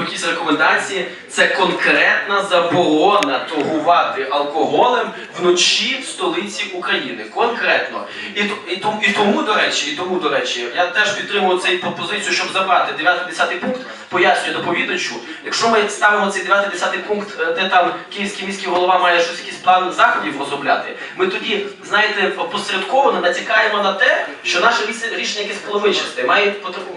Якісь рекомендації це конкретна заборона торгувати алкоголем вночі в столиці України. Конкретно. І, і, тому, і тому, до речі, і тому, до речі, я теж підтримую цей пропозицію, щоб забрати 9-10 пункт, пояснюю доповідачу. Якщо ми ставимо цей 9-10 пункт, е, де там київський міський голова має щось якийсь план заходів розробляти, ми тоді, знаєте, опосередковано натякаємо на те, що наше рішення якесь половинчасте, має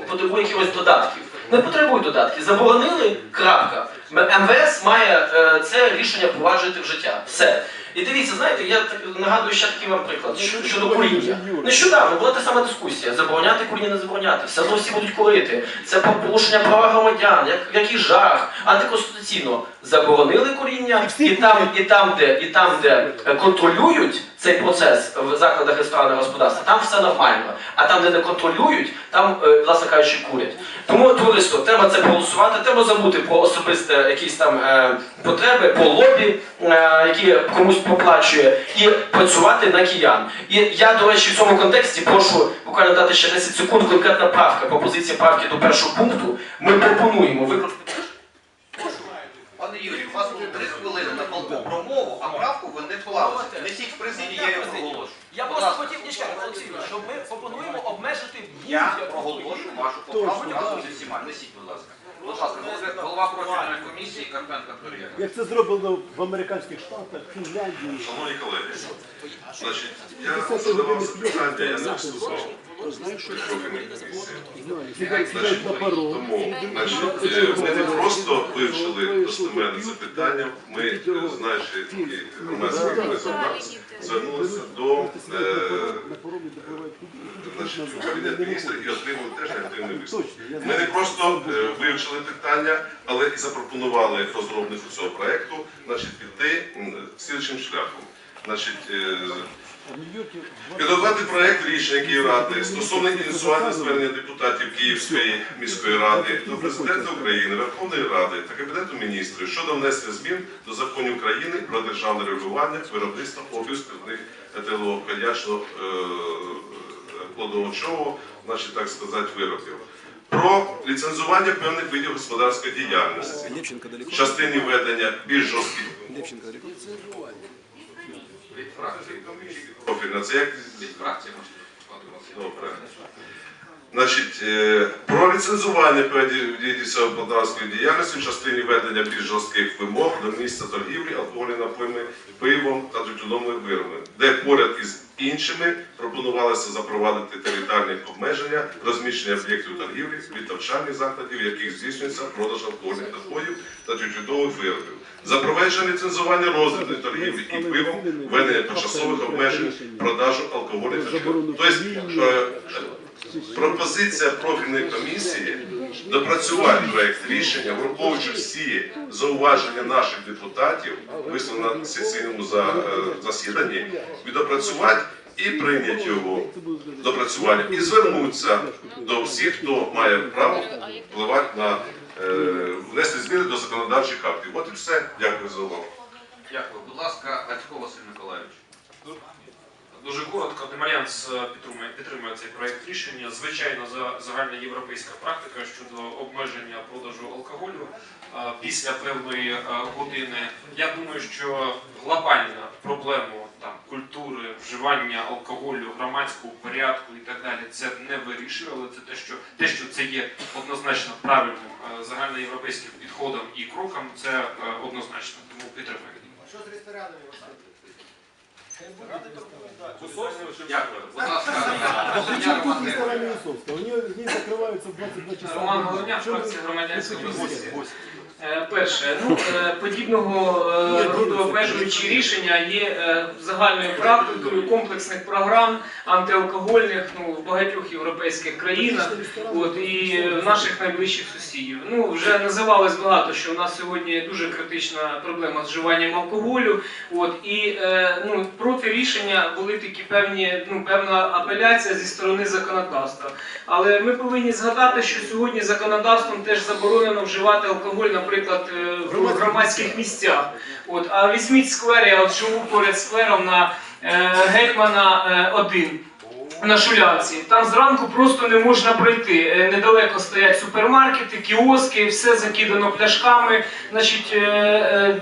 потребує якихось додатків. Не потребують додатків. Заборонили крапка. МВС має е, це рішення впроваджувати в життя. Все. І дивіться, знаєте, я так нагадую ще такий вам приклад щ- щодо куріння. Нещодавно була та сама дискусія: забороняти куріння, не забороняти. Все одно всі будуть курити. Це порушення права громадян, як, який жах, антиконституційно. Заборонили куріння, і там, і там, де, і там, де е, контролюють цей процес в закладах ресторанного господарства, там все нормально. А там, де не контролюють, там, е, власне кажучи, курять. Тому товариство, треба це проголосувати, треба забути про особисте якісь там е, потреби, по лобі, які комусь проплачує, і працювати на киян. І я, до речі, в цьому контексті прошу буквально дати ще 10 секунд. Конкретна правка, пропозиція правки до першого пункту. Ми пропонуємо викласти. Пане Юрій, у вас було три хвилини на балку про мову, а правку ви не вклали. Несіть в президії, я її проголошу. Я Будь просто хотів Олексій, щоб ми пропонуємо обмежити Я будь-яку проголошу вашу поправку разом зі всіма. Несіть, будь ласка. Будь ласка, голова- профільної комісії Карпенко Торія. Як це зроблено в американських штатах, Фінляндії. Шановні колеги, значить, я задавав запитання, я не вступав. Тому, значить, е, ми не просто вивчили достеменно це питання, ми, е, знаючи такі громадські звернулися до е, На паромі допливають туди. значить, міністрів і отримали теж негативний висновок. Ми не просто е, вивчили питання, але і запропонували розробнику цього проекту значить, піти м, слідчим шляхом. Значить, е, Підготувати проект рішення Київради стосовно ініціювання звернення депутатів Київської міської ради до президента України, Верховної Ради та Кабінету міністрів щодо внесення змін до законів України про державне регулювання виробництва обігу спиртних етилового коньячного е, плодовочого, значить так сказати, виробів. Про ліцензування певних видів господарської діяльності в частині ведення більш жорстких профільна. Це як. Добре. Значить, е, про ліцензування певних видів господарської діяльності в частині ведення більш жорстких вимог до місця торгівлі алкогольними напоями, пивом та тютюновими виробами, де поряд із іншими пропонувалося запровадити територіальні обмеження розміщення об'єктів торгівлі від навчальних закладів, в яких здійснюється продаж алкогольних напоїв та тютюнових виробів. Запровадження ліцензування розвитку торгівлі і пивом, введення тимчасових обмежень продажу алкогольних. Тобто, е, Пропозиція профільної комісії допрацювати проект рішення, враховуючи всі зауваження наших депутатів, висловлені на сесійному е, засіданні, відопрацювати і прийняти його допрацювання, і звернутися до всіх, хто має право впливати на е, внести зміни до законодавчих актів. От і все. Дякую за увагу. Дякую. Будь ласка, Василь Миколаївич. Дуже коротко, Демальянс е, підтримує, підтримує цей проект рішення. Звичайно, за загальна європейська практика щодо обмеження продажу алкоголю е, після певної е, години. Я думаю, що глобальна проблему там культури вживання алкоголю, громадського порядку і так далі, це не вирішує, але це те, що те, що це є однозначно правильним загальноєвропейським підходом і кроком, це однозначно. Тому підтримуємо. Дякую. Будь ласка, тут ресторани Григорій. Висоцького? Вони в ній в 22 часа. Роман Головня, фракція громадянської позиції. Е, Перше, ну е, подібного е, роду обмежуючі рішення є загальною практикою комплексних програм антиалкогольних ну, в багатьох європейських країнах, от і наших найближчих сусідів. Ну вже називалось багато, що в нас сьогодні дуже критична проблема з вживанням алкоголю. От і ну проти рішення були такі певні, ну певна апеляція зі сторони законодавства. Але ми повинні згадати, що сьогодні законодавством теж заборонено вживати алкоголь, наприклад, е, в громадських місцях. От, а візьміть сквер, я от живу поряд сквером на е, Гетьмана 1. На Шулявці. Там зранку просто не можна пройти. Е, Недалеко стоять супермаркети, кіоски, все закидано пляшками. Значить, е, е,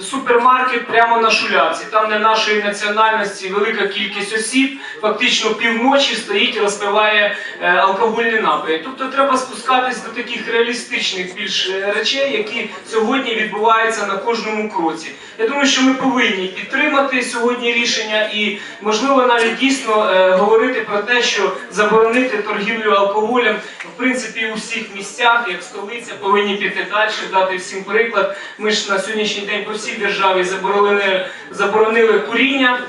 супермаркет прямо на Шулявці. Там не нашої національності велика кількість осіб, фактично півночі стоїть і розпиває алкогольні напої. Тобто треба спускатись до таких реалістичних більш речей, які сьогодні відбуваються на кожному кроці. Я думаю, що ми повинні підтримати сьогодні рішення і, можливо, навіть дійсно е, говорити про те, що заборонити торгівлю алкоголем в принципі у всіх місцях, як столиця, повинні піти далі, дати всім приклад. Ми ж на сьогоднішній день по всій державі заборонили, заборонили куріння.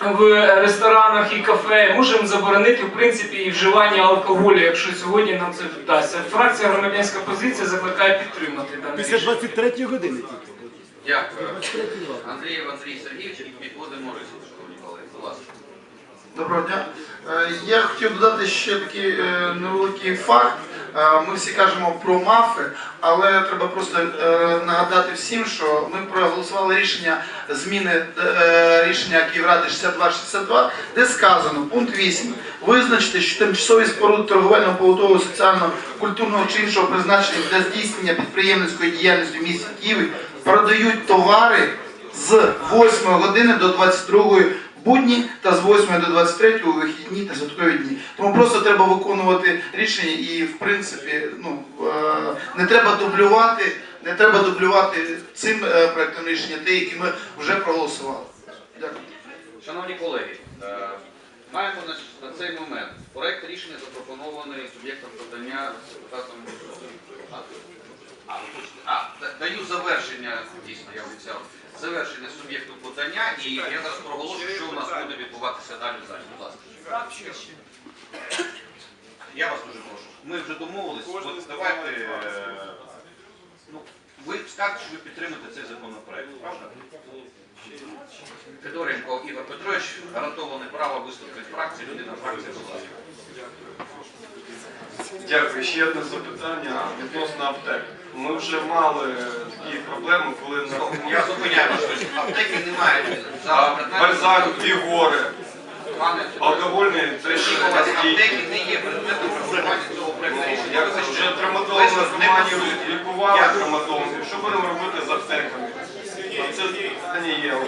В ресторанах і кафе можемо заборонити в принципі і вживання алкоголю, якщо сьогодні нам це вдасться. Фракція громадянська позиція закликає підтримати дане Після 23 години. Дякую. Андрій Андрій Сергійович і підводимо рису, шановні колеги. Будь ласка. Доброго дня. Е, Я хотів додати ще такий е, невеликий факт. Е, Ми всі кажемо про мафи, але треба просто нагадати всім, що ми проголосували рішення зміни рішення Київради 6262, де сказано, пункт 8, визначити, що тимчасові споруди торговельного, побутового, соціального, культурного чи іншого призначення для здійснення підприємницької діяльності в місті Києві продають товари з 8 години до 22 будні та з 8 до 23 у вихідні та святкові дні. Тому просто треба виконувати рішення і, в принципі, ну, е, не треба дублювати, не треба дублювати цим е, проектом рішення, те, які ми вже проголосували. Дякую. Шановні колеги, е, маємо на, цей момент проект рішення запропонований суб'єктом подання депутатом. А, да- даю завершення, дійсно, я обіцяв, завершення суб'єкту подання, і я зараз проголошую, що у нас буде відбуватися далі в залі. Будь ласка. Я вас дуже прошу. Ми вже домовились, от давайте. е, Ну, ви скажете, що ви підтримуєте цей законопроект, правда? Федоренко Ігор Петрович гарантоване право виступити фракції, людина фракції, будь ласка. Дякую. Ще одне запитання відносно аптек. Ми вже мали такі проблеми, коли на Я зупиняю вас, що аптеки немає. А, Бальзак, Вігори, Пане алкогольний Федоренко, трещина аптеки не є предметом врахування цього проекту рішення. Як Вибачте, вже ви травматолог не лікували Дякую. травматологів, що будемо робити з аптеками? Це питання є.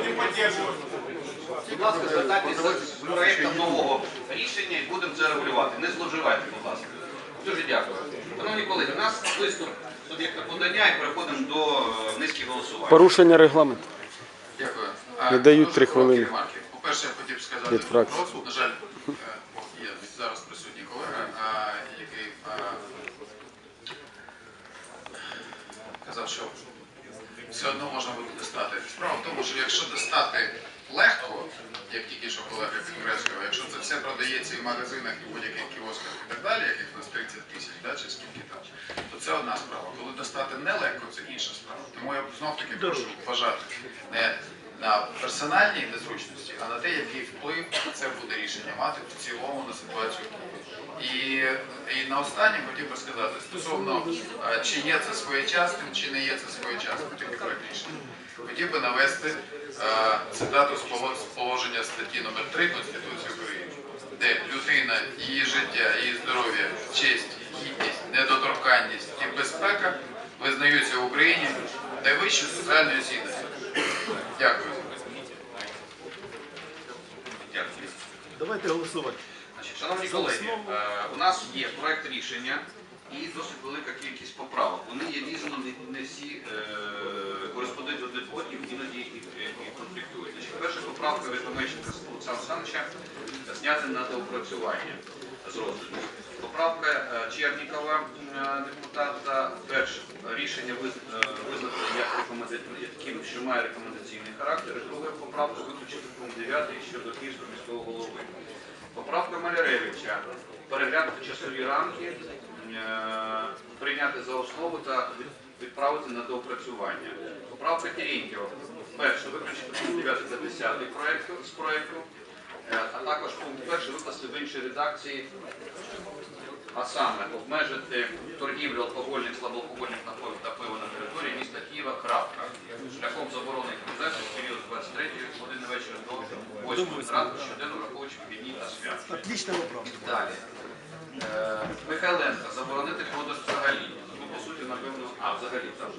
Будь ласка, звертайтеся з проектом нового рішення і будемо це регулювати. Не зловживайте, будь ласка. Дуже дякую. Шановні колеги, у нас виступ суб'єкта подання і переходимо до е, низки голосувань. Порушення регламенту. Дякую. Не дають три хвилини. По-перше, я хотів сказати Від фракції. На жаль, е, є зараз присутній колега, який а, казав, що все одно можна буде достати. Справа в тому, що якщо достати як тільки що колега підкреслювали, якщо це все продається і в магазинах, і в будь-яких кіосках і так далі, яких у нас 30 тисяч, да, чи скільки там, то це одна справа. Коли достати нелегко, це інша справа. Тому я знов таки прошу вважати не на персональній незручності, а на те, який вплив це буде рішення мати в цілому на ситуацію. І, і на останнє хотів би сказати стосовно чи є це своєчасним, чи не є це своєчасним проект рішення. Хотів би навести е, цитату з поло- з положення статті номер 3 Конституції України, де людина, її життя, її здоров'я, честь, гідність, недоторканність і безпека визнаються в Україні найвищою соціальною цінністю. Дякую. Давайте голосувати. Шановні колеги, е, у нас є проект рішення і досить велика кількість поправок. Вони є різні, не, всі е, кореспондують один одним, іноді і, і, конфліктують. Перша поправка від Омельченка Олександра Олександровича зняти на доопрацювання з розгляду. Поправка е, Чернікова, е, депутата, перше рішення е, визнати як таким, що має рекомендаційний характер. І Друга поправка виключити пункт 9 щодо Київського міського голови. Поправка переглянути часові рамки, е, прийняти за основу та відправити на доопрацювання. Поправка Терентьєва. Перше, виключити пункт 9 та 10 проекту, з проекту, е, а також пункт перший викласти в іншій редакції, а саме обмежити торгівлю алкогольних, слабоалкогольних напоїв та пива на території міста Києва крапка, шляхом заборони організації в період 23 години вечора до 8 ранку щоденно враховуючи вихідні та свят. Далі. Е, Михайленка, заборонити продаж взагалі. Ну, по суті, напевно, а, взагалі, так.